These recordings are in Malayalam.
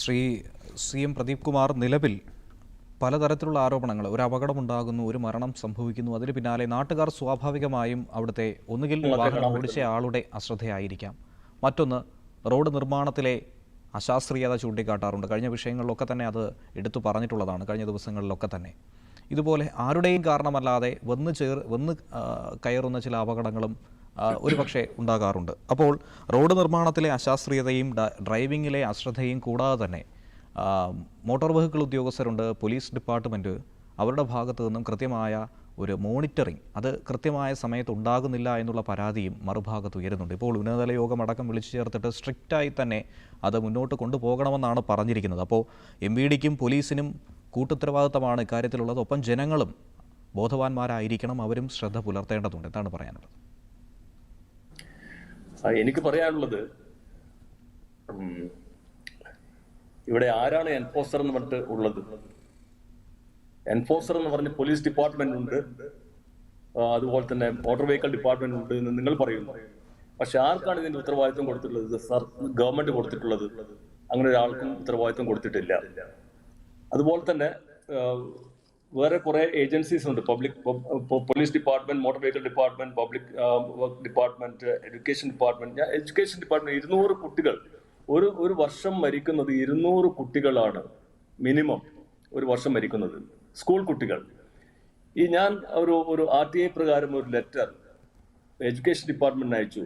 ശ്രീ സി എം പ്രദീപ് കുമാർ നിലവിൽ പലതരത്തിലുള്ള ആരോപണങ്ങൾ ഒരു അപകടമുണ്ടാകുന്നു ഒരു മരണം സംഭവിക്കുന്നു അതിന് പിന്നാലെ നാട്ടുകാർ സ്വാഭാവികമായും അവിടുത്തെ ഒന്നുകിൽ വാഹനം ഓടിച്ച ആളുടെ അശ്രദ്ധയായിരിക്കാം. മറ്റൊന്ന് റോഡ് നിർമ്മാണത്തിലെ അശാസ്ത്രീയത ചൂണ്ടിക്കാട്ടാറുണ്ട്. കഴിഞ്ഞ വിഷയങ്ങളിലൊക്കെ തന്നെ അത് എടുത്തു പറഞ്ഞിട്ടുള്ളതാണ് കഴിഞ്ഞ ദിവസങ്ങളിലൊക്കെ തന്നെ. ഇതുപോലെ ആരുടെയും കാരണമല്ലാതെ വന്ന് ചേർ വന്ന് കയറുന്ന ചില അപകടങ്ങളും ആ, ഒരുപക്ഷെ ഉണ്ടാകാറുണ്ട്. അപ്പോൾ റോഡ് നിർമ്മാണത്തിലെ അശാസ്ത്രീയതയും ഡ്രൈവിങ്ങിലെ അശ്രദ്ധയും കൂടാതെ തന്നെ മോട്ടോർ വെഹിക്കിൾ ഉദ്യോഗസ്ഥരുണ്ട് പോലീസ് ഡിപ്പാർട്ട്മെന്റ് അവരുടെ ഭാഗത്തു നിന്നും കൃത്യമായ ഒരു മോണിറ്ററിംഗ് അത് കൃത്യമായ സമയത്ത് ഉണ്ടാകുന്നില്ല എന്നുള്ള പരാതിയും മറുഭാഗത്ത് ഉയരുന്നുണ്ട്. ഇപ്പോൾ ഉന്നതതല യോഗം അടക്കം വിളിച്ചു ചേർത്തിട്ട് സ്ട്രിക്റ്റായി തന്നെ അത് മുന്നോട്ട് കൊണ്ടുപോകണമെന്നാണ് പറഞ്ഞിരിക്കുന്നത്. അപ്പോൾ എം വി ഡിക്കും പോലീസിനും കൂട്ടുത്തരവാദിത്തമാണ് ഇക്കാര്യത്തിലുള്ളത്. ഒപ്പം ജനങ്ങളും ബോധവാന്മാരായിരിക്കണം. അവരും ശ്രദ്ധ പുലർത്തേണ്ടതുണ്ട്. എന്താണ് പറയാനുള്ളത്? എനിക്ക് പറയാനുള്ളത് ഇവിടെ ആരാണ് എൻഫോഴ്സർ എന്ന് പറഞ്ഞിട്ട് ഉള്ളത്? എൻഫോഴ്സർ എന്ന് പറഞ്ഞ പോലീസ് ഡിപ്പാർട്ട്മെന്റ് ഉണ്ട്. അതുപോലെ തന്നെ മോട്ടോർ വെഹിക്കിൾ ഡിപ്പാർട്ട്മെന്റ് ഉണ്ട് എന്ന് നിങ്ങൾ പറയുന്നു. പക്ഷെ ആർക്കാണ് ഇതിന്റെ ഉത്തരവാദിത്വം കൊടുത്തിട്ടുള്ളത്? ഗവൺമെന്റ് കൊടുത്തിട്ടുള്ളത്. അങ്ങനെ ഒരാൾക്കും ഉത്തരവാദിത്വം കൊടുത്തിട്ടില്ല. അതുപോലെ തന്നെ വേറെ കുറെ ഏജൻസീസ് ഉണ്ട്. Public police department motor vehicle department public work department education department. Education department ഇരുന്നൂറ് കുട്ടികൾ. ഒരു ഒരു വർഷം മരിക്കുന്നത് ഇരുന്നൂറ് കുട്ടികളാണ് മിനിമം ഒരു വർഷം മരിക്കുന്നത്. സ്കൂൾ കുട്ടികൾ. ഈ ഞാൻ ഒരു ഒരു ആർ ടി ഐ പ്രകാരം ഒരു ലെറ്റർ എഡ്യൂക്കേഷൻ ഡിപ്പാർട്ട്മെന്റിന് അയച്ചു.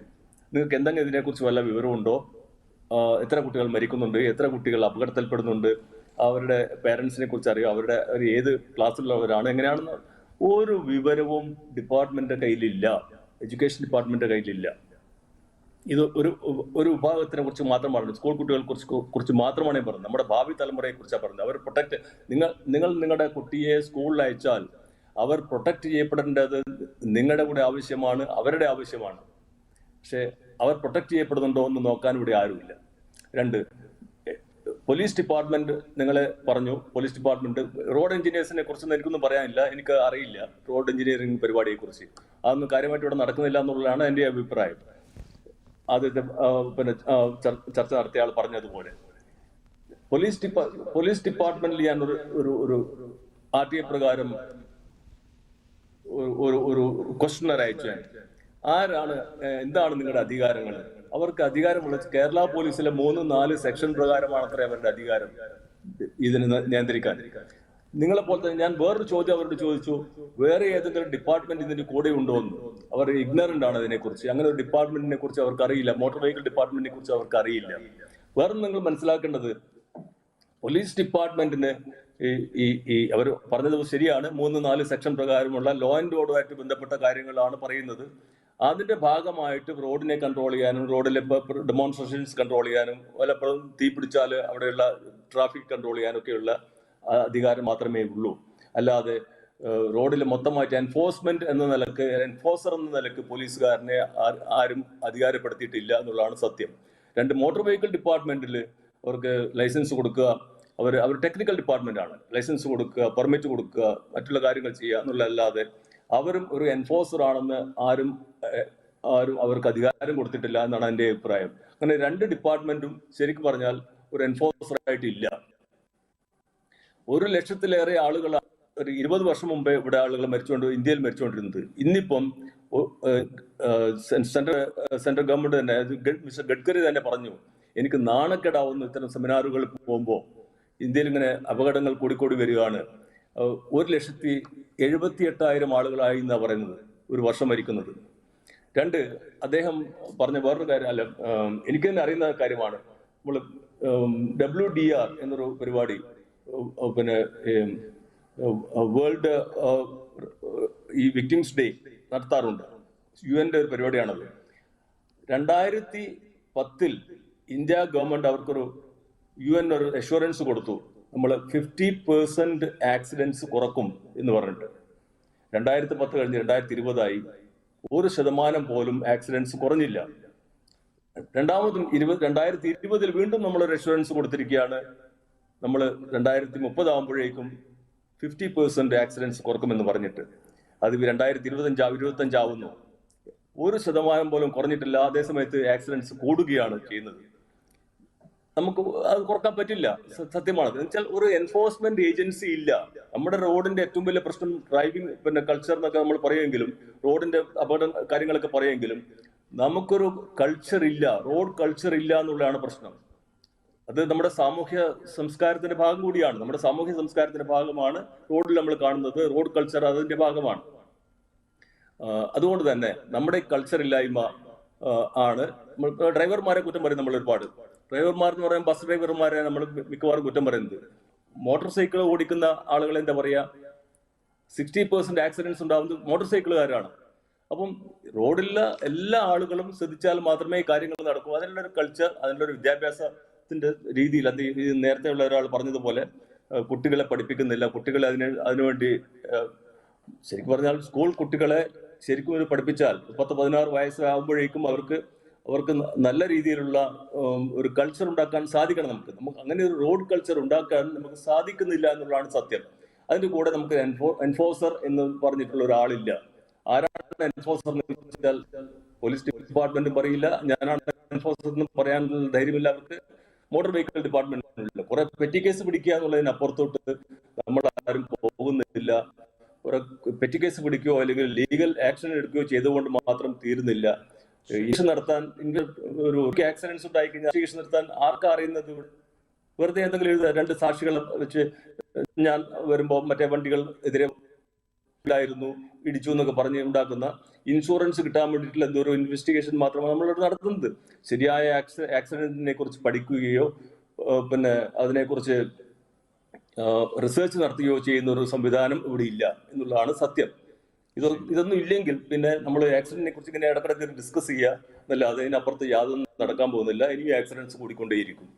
നിങ്ങൾക്ക് എന്തെങ്കിലും ഇതിനെക്കുറിച്ച് വല്ല വിവരമുണ്ടോ? എത്ര കുട്ടികൾ മരിക്കുന്നുണ്ട്? എത്ര കുട്ടികൾ അപകടത്തിൽപ്പെടുന്നുണ്ട്? അവരുടെ പേരൻസിനെ കുറിച്ച് അറിയോ അവരുടെ അവർ ഏത് ക്ലാസ്സിലുള്ളവരാണ് എങ്ങനെയാണെന്ന് ഒരു വിവരവും ഡിപ്പാർട്ട്മെന്റിന്റെ കയ്യിലില്ല. എഡ്യൂക്കേഷൻ ഡിപ്പാർട്ട്മെന്റിന്റെ കയ്യിലില്ല. ഇത് ഒരു ഒരു വിഭാഗത്തിനെ കുറിച്ച് മാത്രം പറഞ്ഞു സ്കൂൾ കുട്ടികളെ കുറിച്ച് കുറിച്ച് മാത്രമാണ് ഞാൻ പറഞ്ഞത് നമ്മുടെ ഭാവി തലമുറയെ കുറിച്ചാണ് പറഞ്ഞത് അവർ പ്രൊട്ടക്ട് നിങ്ങൾ നിങ്ങൾ നിങ്ങളുടെ കുട്ടിയെ സ്കൂളിൽ അയച്ചാൽ അവർ പ്രൊട്ടക്ട് ചെയ്യപ്പെടേണ്ടത് നിങ്ങളുടെ കൂടെ ആവശ്യമാണ് അവരുടെ ആവശ്യമാണ്. പക്ഷെ അവർ പ്രൊട്ടക്ട് ചെയ്യപ്പെടുന്നുണ്ടോ എന്ന് നോക്കാൻ ഇവിടെ ആരുമില്ല. രണ്ട് പോലീസ് ഡിപ്പാർട്ട്മെന്റ് നിങ്ങൾ പറഞ്ഞു. പോലീസ് ഡിപ്പാർട്ട്മെന്റ് റോഡ് എഞ്ചിനീയേഴ്സിനെ കുറിച്ചൊന്നും എനിക്കൊന്നും പറയാനില്ല. എനിക്ക് അറിയില്ല റോഡ് എഞ്ചിനീയറിംഗ് പരിപാടിയെ കുറിച്ച്. അതൊന്നും കാര്യമായിട്ട് ഇവിടെ നടക്കുന്നില്ല എന്നുള്ളതാണ് എന്റെ അഭിപ്രായം. ഇത്, പിന്നെ ചർച്ച നടത്തിയ ആൾ പറഞ്ഞതുപോലെ. പോലീസ് ഡിപ്പാ പോലീസ് ഡിപ്പാർട്ട്മെന്റിൽ ഞാൻ ഒരു ഒരു ഒരു ആർ ടി ഐ പ്രകാരം ഒരു- ഒരു ക്വസ്റ്റനർ അയച്ചു. ആരാണ് എന്താണ് നിങ്ങളുടെ അധികാരങ്ങൾ? അവർക്ക് അധികാരമുള്ള കേരള പോലീസിലെ മൂന്ന് നാല് സെക്ഷൻ പ്രകാരമാണ് അത്ര അവരുടെ അധികാരം ഇതിന് നിയന്ത്രിക്കാൻ. നിങ്ങളെ പോലെ തന്നെ ഞാൻ വേറൊരു ചോദ്യം അവരോട് ചോദിച്ചു. വേറെ ഏതെങ്കിലും ഡിപ്പാർട്ട്മെന്റ് ഇതിന്റെ കൂടെ ഉണ്ടോ എന്ന്. അവർ ഇഗ്നറന്റ് ആണ് ഇതിനെക്കുറിച്ച്. അങ്ങനെ ഒരു ഡിപ്പാർട്ട്മെന്റിനെ കുറിച്ച് അവർക്ക് അറിയില്ല മോട്ടോർ വെഹിക്കിൾ ഡിപ്പാർട്ട്മെന്റിനെ കുറിച്ച് അവർക്ക് അറിയില്ല വേറെ നിങ്ങൾ മനസ്സിലാക്കേണ്ടത് പോലീസ് ഡിപ്പാർട്ട്മെന്റിന് ഈ ഈ അവർ പറഞ്ഞത് ശരിയാണ്. മൂന്ന് നാല് സെക്ഷൻ പ്രകാരമുള്ള ലോ ആൻഡ് ഓർഡറുമായിട്ട് ബന്ധപ്പെട്ട കാര്യങ്ങളാണ് പറയുന്നത്. അതിന്റെ ഭാഗമായിട്ട് റോഡിനെ കൺട്രോൾ ചെയ്യാനും റോഡിലെ ഡെമോൺസ്ട്രേഷൻസ് കൺട്രോൾ ചെയ്യാനും വല്ലപ്പോഴും തീ പിടിച്ചാൽ അവിടെയുള്ള ട്രാഫിക് കൺട്രോൾ ചെയ്യാനൊക്കെയുള്ള അധികാരം മാത്രമേ ഉള്ളൂ. അല്ലാതെ റോഡിൽ മൊത്തമായിട്ട് എൻഫോഴ്സ്മെന്റ് എന്ന നിലയ്ക്ക് എൻഫോഴ്സർ എന്ന നിലയ്ക്ക് പോലീസുകാരനെ ആരും അധികാരപ്പെടുത്തിയിട്ടില്ല എന്നുള്ളതാണ് സത്യം. രണ്ട് മോട്ടോർ വെഹിക്കിൾ ഡിപ്പാർട്ട്മെന്റിൽ അവർക്ക് ലൈസൻസ് കൊടുക്കുക അവർ അവർ ടെക്നിക്കൽ ഡിപ്പാർട്ട്മെന്റ് ആണ്. ലൈസൻസ് കൊടുക്കുക പെർമിറ്റ് കൊടുക്കുക മറ്റുള്ള കാര്യങ്ങൾ ചെയ്യുക എന്നുള്ളതല്ലാതെ അവരും ഒരു എൻഫോഴ്സർ ആണെന്ന് ആരും ആരും അവർക്ക് അധികാരം കൊടുത്തിട്ടില്ല എന്നാണ് എന്റെ അഭിപ്രായം. അങ്ങനെ രണ്ട് ഡിപ്പാർട്ട്മെന്റും ശരിക്കും പറഞ്ഞാൽ ഒരു എൻഫോഴ്സർ ആയിട്ടില്ല. ഒരു ലക്ഷത്തിലേറെ ആളുകൾ ഒരു ഇരുപത് വർഷം മുമ്പേ ഇവിടെ ആളുകൾ മരിച്ചുകൊണ്ട് ഇന്ത്യയിൽ മരിച്ചുകൊണ്ടിരുന്നത്. ഇന്നിപ്പം സെൻട്രൽ സെൻട്രൽ ഗവൺമെന്റ് തന്നെ മിസ്റ്റർ ഗഡ്കരി തന്നെ പറഞ്ഞു എനിക്ക് നാണക്കേടാവുന്ന ഇത്തരം സെമിനാറുകളിൽ പോകുമ്പോൾ ഇന്ത്യയിൽ ഇങ്ങനെ അപകടങ്ങൾ കൂടിക്കൂടി വരികയാണ്. ഒരു ലക്ഷത്തി എഴുപത്തി എട്ടായിരം ആളുകളായി എന്നാണ് പറയുന്നത് ഒരു വർഷം മരിക്കുന്നത്. രണ്ട് അദ്ദേഹം പറഞ്ഞ വേറൊരു കാര്യം അല്ല എനിക്ക് തന്നെ അറിയുന്ന കാര്യമാണ്. നമ്മൾ ഡബ്ല്യു ഡി ആർ എന്നൊരു പരിപാടി പിന്നെ വേൾഡ് ഈ വിക്ടിംസ് ഡേ നടത്താറുണ്ട്. യു എന്റെ ഒരു പരിപാടിയാണത്. രണ്ടായിരത്തി പത്തിൽ ഇന്ത്യ ഗവൺമെന്റ് അവർക്കൊരു യു എൻ ഒരു അഷുറൻസ് കൊടുത്തു. നമ്മൾ ഫിഫ്റ്റി പേഴ്സെന്റ് ആക്സിഡൻസ് കുറക്കും എന്ന് പറഞ്ഞിട്ട്. രണ്ടായിരത്തി പത്ത് കഴിഞ്ഞ് രണ്ടായിരത്തി ഇരുപതായി ഒരു ശതമാനം പോലും ആക്സിഡൻസ് കുറഞ്ഞില്ല. രണ്ടാമതും ഇരുപത് രണ്ടായിരത്തി ഇരുപതിൽ വീണ്ടും നമ്മൾ ഒരു അഷുറൻസ് കൊടുത്തിരിക്കുകയാണ്. നമ്മൾ രണ്ടായിരത്തി മുപ്പതാകുമ്പോഴേക്കും ഫിഫ്റ്റി പേഴ്സന്റ് ആക്സിഡൻസ് കുറക്കുമെന്ന് പറഞ്ഞിട്ട്. അത് രണ്ടായിരത്തി ഇരുപത്തഞ്ചാവും ഇരുപത്തഞ്ചാവുന്നു ഒരു ശതമാനം പോലും കുറഞ്ഞിട്ടില്ല. അതേസമയത്ത് ആക്സിഡൻസ് കൂടുകയാണ് ചെയ്യുന്നത്. നമുക്ക് അത് കുറയ്ക്കാൻ പറ്റില്ല. സത്യമാണ്. വെച്ചാൽ ഒരു എൻഫോഴ്സ്മെന്റ് ഏജൻസി ഇല്ല. നമ്മുടെ റോഡിന്റെ ഏറ്റവും വലിയ പ്രശ്നം ഡ്രൈവിംഗ് പിന്നെ കൾച്ചർ എന്നൊക്കെ നമ്മൾ പറയുമെങ്കിലും റോഡിന്റെ അപകട കാര്യങ്ങളൊക്കെ പറയുമെങ്കിലും നമുക്കൊരു കൾച്ചർ ഇല്ല. റോഡ് കൾച്ചർ ഇല്ല എന്നുള്ളതാണ് പ്രശ്നം. അത് നമ്മുടെ സാമൂഹ്യ സംസ്കാരത്തിന്റെ ഭാഗം കൂടിയാണ്. നമ്മുടെ സാമൂഹ്യ സംസ്കാരത്തിന്റെ ഭാഗമാണ് റോഡിൽ നമ്മൾ കാണുന്നത്. റോഡ് കൾച്ചർ അതിന്റെ ഭാഗമാണ്. അതുകൊണ്ട് തന്നെ നമ്മുടെ കൾച്ചർ ഇല്ലായ്മ ആണ്. നമ്മൾ ഡ്രൈവർമാരെ കുറ്റം പറയും നമ്മൾ ഒരുപാട്. ഡ്രൈവർമാർ എന്ന് പറയുമ്പോൾ ബസ് ഡ്രൈവർമാരെ നമ്മൾ മിക്കവാറും കുറ്റം പറയുന്നത്. മോട്ടോർ സൈക്കിൾ ഓടിക്കുന്ന ആളുകൾ എന്താ പറയാ? സിക്സ്റ്റി പെർസെന്റ് ആക്സിഡൻസ് ഉണ്ടാകുന്നത് മോട്ടോർ സൈക്കിളുകാരാണ്. അപ്പം റോഡിലെ എല്ലാ ആളുകളും ശ്രദ്ധിച്ചാൽ മാത്രമേ കാര്യങ്ങൾ നടക്കൂ. അതിനുള്ള ഒരു കൾച്ചർ അതിനുള്ള ഒരു വിദ്യാഭ്യാസത്തിന്റെ രീതിയിൽ അത് നേരത്തെ ഉള്ള ഒരാൾ പറഞ്ഞതുപോലെ കുട്ടികളെ പഠിപ്പിക്കുന്നില്ല. കുട്ടികളെ അതിന് അതിനുവേണ്ടി ശരിക്കും പറഞ്ഞാൽ സ്കൂൾ കുട്ടികളെ ശരിക്കും ഒരു പഠിപ്പിച്ചാൽ പത്ത് പതിനാറ് വയസ്സാകുമ്പോഴേക്കും അവർക്ക് അവർക്ക് നല്ല രീതിയിലുള്ള ഒരു കൾച്ചർ ഉണ്ടാക്കാൻ സാധിക്കണം നമുക്ക്. നമുക്ക് അങ്ങനെ ഒരു റോഡ് കൾച്ചർ ഉണ്ടാക്കാൻ നമുക്ക് സാധിക്കുന്നില്ല എന്നുള്ളതാണ് സത്യം. അതിന്റെ കൂടെ നമുക്ക് എൻഫോ എൻഫോഴ്സർ എന്ന് പറഞ്ഞിട്ടുള്ള ഒരാളില്ല. ആരാണ് എൻഫോഴ്സർ എന്ന് ചോദിച്ചാൽ പോലീസ് ഡിപ്പാർട്ട്മെന്റും പറയില്ല. ഞാനാണ് എൻഫോഴ്സർ എന്ന് പറയാനുള്ള ധൈര്യമില്ല. അവർക്ക് മോട്ടോർ വെഹിക്കിൾ ഡിപ്പാർട്ട്മെന്റിനുള്ള കുറെ പെറ്റി കേസ് പിടിക്കുക എന്നുള്ളതിനപ്പുറത്തോട്ട് നമ്മൾ ആരും പോകുന്നില്ല. കുറെ പെറ്റി കേസ് പിടിക്കുകയോ അല്ലെങ്കിൽ ലീഗൽ ആക്ഷൻ എടുക്കുകയോ ചെയ്തുകൊണ്ട് മാത്രം തീരുന്നില്ല. ഇൻവെസ്റ്റിഗേഷൻ നടത്താൻ ഒരു ആക്സിഡൻസ് ഉണ്ടായി കഴിഞ്ഞാൽ ഇൻവെസ്റ്റിഗേഷൻ നടത്താൻ ആർക്കാ അറിയുന്നത്? വെറുതെ എന്തെങ്കിലും എഴുതുക രണ്ട് സാക്ഷികൾ വെച്ച് ഞാൻ വരുമ്പോൾ മറ്റേ വണ്ടികൾ എതിരെ ായിരുന്നു ഇടിച്ചു എന്നൊക്കെ പറഞ്ഞ് ഉണ്ടാക്കുന്ന ഇൻഷുറൻസ് കിട്ടാൻ വേണ്ടിയിട്ടുള്ള എന്തോ ഒരു ഇൻവെസ്റ്റിഗേഷൻ മാത്രമാണ് നമ്മൾ നടത്തുന്നത്. ശരിയായ ആക്സിഡന്റിനെ കുറിച്ച് പഠിക്കുകയോ പിന്നെ അതിനെക്കുറിച്ച് റിസർച്ച് നടത്തുകയോ ചെയ്യുന്ന ഒരു സംവിധാനം ഇവിടെ ഇല്ല എന്നുള്ളതാണ് സത്യം. ഇത് ഇതൊന്നും ഇല്ലെങ്കിൽ പിന്നെ നമ്മൾ ആക്സിഡന്റിനെ കുറിച്ച് ഇങ്ങനെ ഇടക്കിടക്ക് ഡിസ്കസ് ചെയ്യുക. എന്നല്ലാതെ അതിനപ്പുറത്ത് യാതൊന്നും നടക്കാൻ പോകുന്നില്ല. ഇനിയും ആക്സിഡൻസ് കൂടിക്കൊണ്ടേയിരിക്കും.